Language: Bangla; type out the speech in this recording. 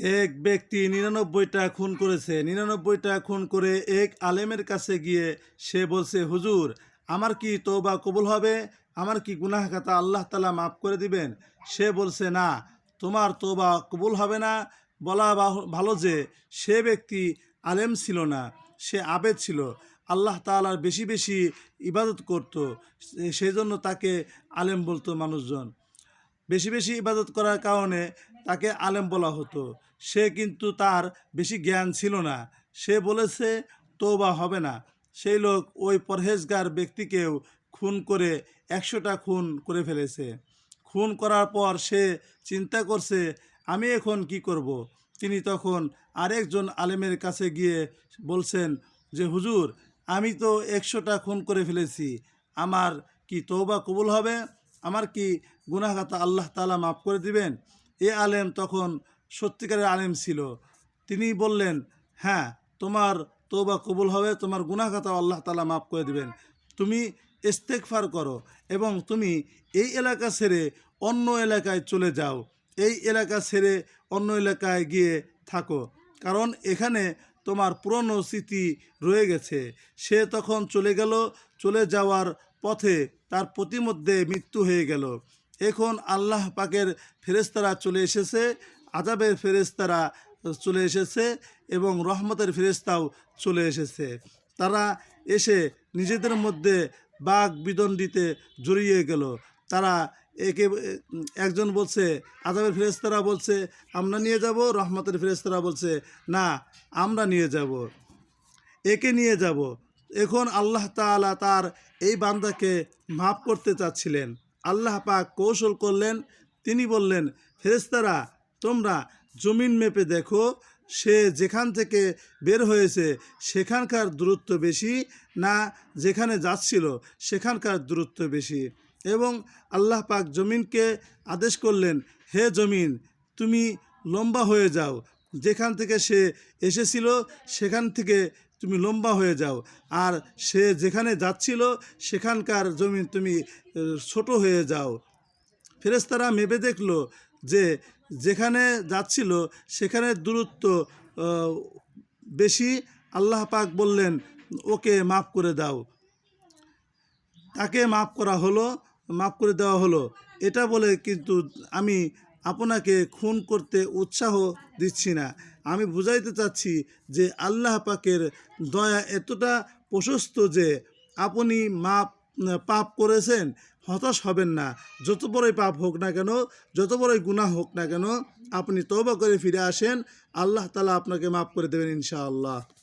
এক ব্যক্তি নিরানব্বইটা খুন করেছে। নিরানব্বইটা খুন করে এক আলেমের কাছে গিয়ে সে বলছে, হুজুর, আমার কি তৌবা কবুল হবে? আমার কি গুনাহ খাতা আল্লাহ তালা মাফ করে দিবেন? সে বলছে, না, তোমার তৌবা কবুল হবে না। বলা ভালো যে সে ব্যক্তি আলেম ছিল না, সে আবেদ ছিল। আল্লাহ তালার বেশি বেশি ইবাদত করত সেই জন্য তাকে আলেম বলতো মানুষজন। বেশি বেশি ইবাদত করার কারণে তাকে আলেম বলা হতো। সে কিন্তু তার বেশি জ্ঞান ছিল না। সে বলেছে, তৌবা হবে না। সেই লোক ওই পরহেজগার ব্যক্তিকেও খুন করে একশোটা খুন করে ফেলেছে। খুন করার পর সে চিন্তা করছে, আমি এখন কি করব। তিনি তখন আরেকজন আলেমের কাছে গিয়ে বলছেন যে, হুজুর, আমি তো একশোটা খুন করে ফেলেছি। আমার কি তৌবা কবুল হবে? আমার কি গুনাহগাতা আল্লাহ তালা মাফ করে দিবেন? এ আলেম তখন সত্যিকারের আলেম ছিল। তিনি বললেন হ্যাঁ তোমার তৌবা কবুল হবে, তোমার গুনাহগাতা আল্লাহ তালা মাফ করে দিবেন। তুমি ইস্তেকফার করো এবং তুমি এই এলাকা ছেড়ে অন্য এলাকায় চলে যাও। এই এলাকা ছেড়ে অন্য এলাকায় গিয়ে থাকো। কারণ এখানে তোমার পুরনো স্মৃতি রয়ে গেছে। সে তখন চলে গেল, চলে যাওয়ার পথে তার প্রতিমধ্যে মৃত্যু হয়ে গেল। এখন আল্লাহ পাকের ফেরেস্তারা চলে এসেছে আজাবের ফেরেস্তারা চলে এসেছে এবং রহমতের ফেরেস্তাও চলে এসেছে। তারা এসে নিজেদের মধ্যে বাঘ বিদণ্ডিতে জড়িয়ে গেল। তারা একে, একজন বলছে আজাবের ফেরেস্তারা বলছে, আমরা নিয়ে যাব? রহমতের ফেরেস্তারা বলছে, না, আমরা নিয়ে যাব। একে নিয়ে যাব। এখন আল্লাহ তাআলা তার এই বান্দাকে মাফ করতে চাচ্ছিলেন। আল্লাহ পাক কৌশল করলেন। তিনি বললেন ফেরেস্তারা তোমরা জমিন মেপে দেখো, সে যেখান থেকে বের হয়েছে সেখানকার দূরত্ব বেশি না যেখানে যাচ্ছিল সেখানকার দূরত্ব বেশি। এবং আল্লাহ পাক জমিনকে আদেশ করলেন, হে জমিন, তুমি লম্বা হয়ে যাও যেখান থেকে সে এসেছিল, সেখান থেকে তুমি লম্বা হয়ে যাও। আর সে যেখানে যাচ্ছিল, সেখানকার জমিন তুমি ছোট হয়ে যাও। ফেরেস্তারা মেপে দেখল যে যেখানে যাচ্ছিল, সেখানে দূরত্ব বেশি। আল্লাহ পাক বললেন, ওকে মাফ করে দাও। তাকে মাফ করা হলো, মাফ করে দেওয়া হলো। এটা বলে কিন্তু আমি আপনাকে খুন করতে উৎসাহ দিচ্ছি না। আমি বুঝাইতে চাচ্ছি যে আল্লাহ পাকের দয়া এতটা প্রশস্ত যে আপনি মাপ, পাপ করেছেন, হতাশ হবেন না। যত বড়ই পাপ হোক না কেন, যত বড়ই গুনাহ হোক না কেন, আপনি তওবা করে ফিরে আসেন। আল্লাহ তালা আপনাকে মাফ করে দেবেন ইনশাআল্লাহ।